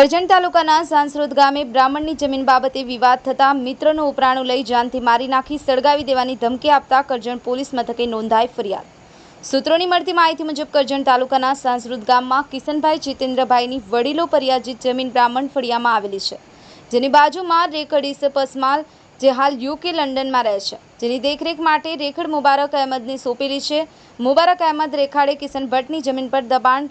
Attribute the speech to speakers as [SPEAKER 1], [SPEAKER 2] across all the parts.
[SPEAKER 1] કરજણ તાલુકાના સાંસરોદ ગામે બ્રાહ્મણની જમીન બાબતે વિવાદ થતાં મિત્રનું ઉપરાણું લઈ જાનથી મારી નાખી સળગાવી દેવાની ધમકી આપતા કરજણ પોલીસ મથકે નોંધાઈ ફરિયાદ. સૂત્રોની મળતી માહિતી મુજબ કરજણ તાલુકાના સાંસરુદ ગામમાં કિશનભાઈ જીતેન્દ્રભાઈની વડીલો પર્યાજિત જમીન બ્રાહ્મણ ફળિયામાં આવેલી છે, જેની બાજુમાં રેકડીસ પસમાલ, જે હાલ યુકે લંડનમાં રહે છે. જેની દેખરેખ માટે રેખડ મુબારક અહેમદને સોંપેલી છે. મુબારક અહેમદ રેખાડે કિશન ભટ્ટની જમીન પર દબાણ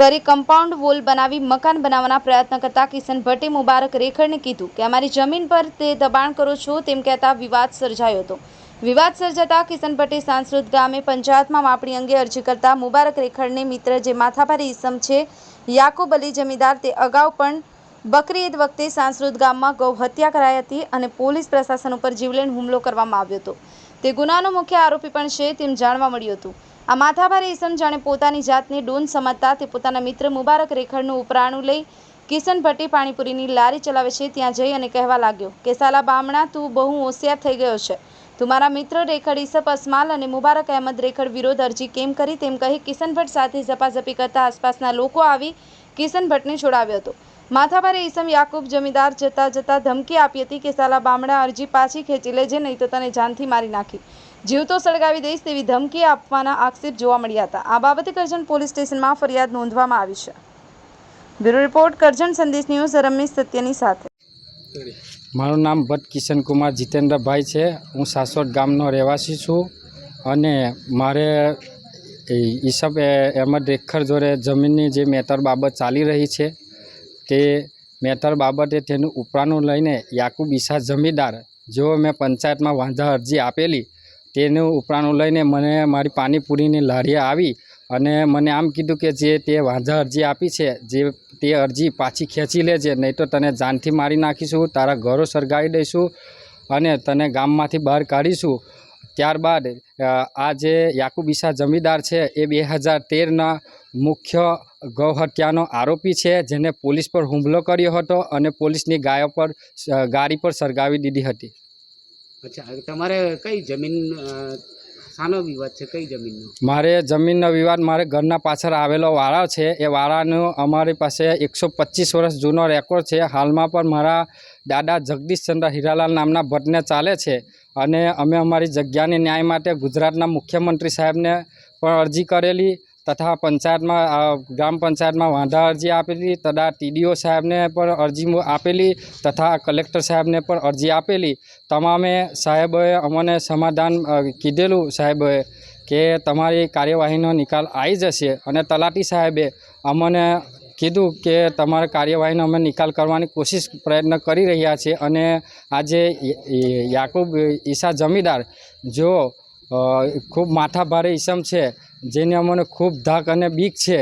[SPEAKER 1] કરી કમ્પાઉન્ડ વોલ બનાવી મકાન બનાવવાના પ્રયત્ન કરતા કિશન ભટ્ટે મુબારક રેખડને કીધું કે, અમારી જમીન પર તે દબાણ કરો છો, તેમ કહેતા વિવાદ સર્જાયો હતો. વિવાદ સર્જાતા કિશન ભટ્ટે સાંસ્કૃત ગામે પંચાયતમાં માપણી અંગે અરજી કરતા મુબારક રેખડને મિત્ર જે માથાભારી ઈસમ છે, યાકુબ અલી જમીદાર, તે અગાઉ પણ બકરી ઈદ વખતે સાંસ્કૃત ગામમાં ગૌ હત્યા કરાઈ હતી અને પોલીસ પ્રશાસન ઉપર જીવલેણ હુમલો કરવામાં આવ્યો હતો. તે ગુનાનો મુખ્ય આરોપી પણ છે તેમ જાણવા મળ્યું હતું. આ માથાભારે ઈસમ જાણે પોતાની જાતને ડોન સમજતા તે પોતાના મિત્ર મુબારક રેખડનું ઉપરાણું લઈ કિશન ભટ્ટી પાણીપુરીની લારી ચલાવે છે, ત્યાં જઈ અને કહેવા લાગ્યો કે સાલા બામણા, તું બહુ હોશિયાર થઈ ગયો છે. તું મારા મિત્ર રેખડ ઈસપ અસમાલ અને મુબારક અહેમદ રેખડ વિરોધ અરજી કેમ કરી? તેમ કહી કિશન ભટ્ટ સાથે ઝપાઝપી કરતા આસપાસના લોકો આવી કિશન ભટ્ટને છોડાવ્યો હતો. માથાભારે ઈસમ યાકુબ જમીદાર જતા જતા ધમકી આપી હતી કે સાલા બામણા, અરજી પાછી ખેંચી લેજે, નહીં તો તને જાનથી મારી નાખી. જીવતો સળગાવી દઈશ તેવી ધમકી આપવાના આક્ષેપ જોવા મળ્યા હતા. આ બાબતે કરજણ પોલીસ સ્ટેશનમાં ફરિયાદ નોંધવામાં આવી છે. બ્યુરો રિપોર્ટ, કરજણ સંદેશ ન્યૂઝ, રમેશ સત્યની સાથે.
[SPEAKER 2] મારું નામ ભટ્ટ કિશનકુમાર જીતેન્દ્રભાઈ છે. હું સાસોદ ગામનો રહેવાસી છું અને મારે ઈસબ અહેમદ રેખર જોડે જમીનની જે મેટર બાબત ચાલી રહી છે તે મેટર બાબતે તેનું ઉપરાનું લઈને યાકુબ ઈસા જમીદાર જો મેં પંચાયતમાં વાંધા અરજી આપેલી તેનું ઉપરાણું લઈને મને મારી પાણીપુરીની લારીએ આવી અને મને આમ કીધું કે જે તે વાંધા અરજી આપી છે, જે તે અરજી પાછી ખેંચી લેજે, નહીં તો તને જાનથી મારી નાખીશું, તારા ઘરો સળગાવી દઈશું અને તને ગામમાંથી બહાર કાઢીશું. ત્યારબાદ આ જે યાકુબ જમીદાર છે, એ બે હજાર તેરના મુખ્ય ગૌ હત્યાનો આરોપી છે, જેને પોલીસ પર હુમલો કર્યો હતો અને પોલીસની ગાયો પર ગાડી પર સળગાવી દીધી હતી.
[SPEAKER 3] અચ્છા તમારે કઈ જમીન શાનો વિવાદ છે? કઈ જમીનનો?
[SPEAKER 2] મારે જમીનનો વિવાદ મારે ઘરના પાછળ આવેલો વાળા છે. એ વાળાનો અમારી પાસે એકસો પચીસ વર્ષ જૂનો રેકોર્ડ છે. હાલમાં પણ મારા દાદા જગદીશચંદ્ર હીરાલાલ નામના ભટ્ટને ચાલે છે અને અમે અમારી જગ્યાની ન્યાય માટે ગુજરાતના મુખ્યમંત્રી સાહેબને પણ અરજી કરેલી. તથા પંચાયતમાં ગ્રામ પંચાયતમાં વાંધા અરજી આપેલી, તથા ટીડીઓ સાહેબને પણ અરજી આપેલી, તથા કલેક્ટર સાહેબને પણ અરજી આપેલી. તમામે સાહેબોએ અમને સમાધાન કીધેલું સાહેબોએ કે તમારી કાર્યવાહીનો નિકાલ આવી જશે અને તલાટી સાહેબે અમને કીધું કે તમારા કાર્યવાહીનો અમે નિકાલ કરવાની કોશિશ પ્રયત્ન કરી રહ્યા છીએ અને આજે યાકુબ ઈસા જમીદાર જો ખૂબ માથાભારે ઈસમ છે, જેને અમને ખૂબ ધાક અને બીક છે.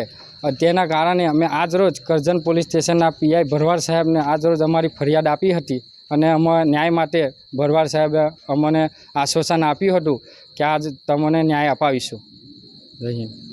[SPEAKER 2] તેના કારણે અમે આજરોજ કરજણ પોલીસ સ્ટેશનના પીઆઈ ભરવાડ સાહેબને આજરોજ અમારી ફરિયાદ આપી હતી અને અમે ન્યાય માટે ભરવાડ સાહેબે અમને આશ્વાસન આપ્યું હતું કે આજ તમને ન્યાય અપાવીશું. જય હિન્દ.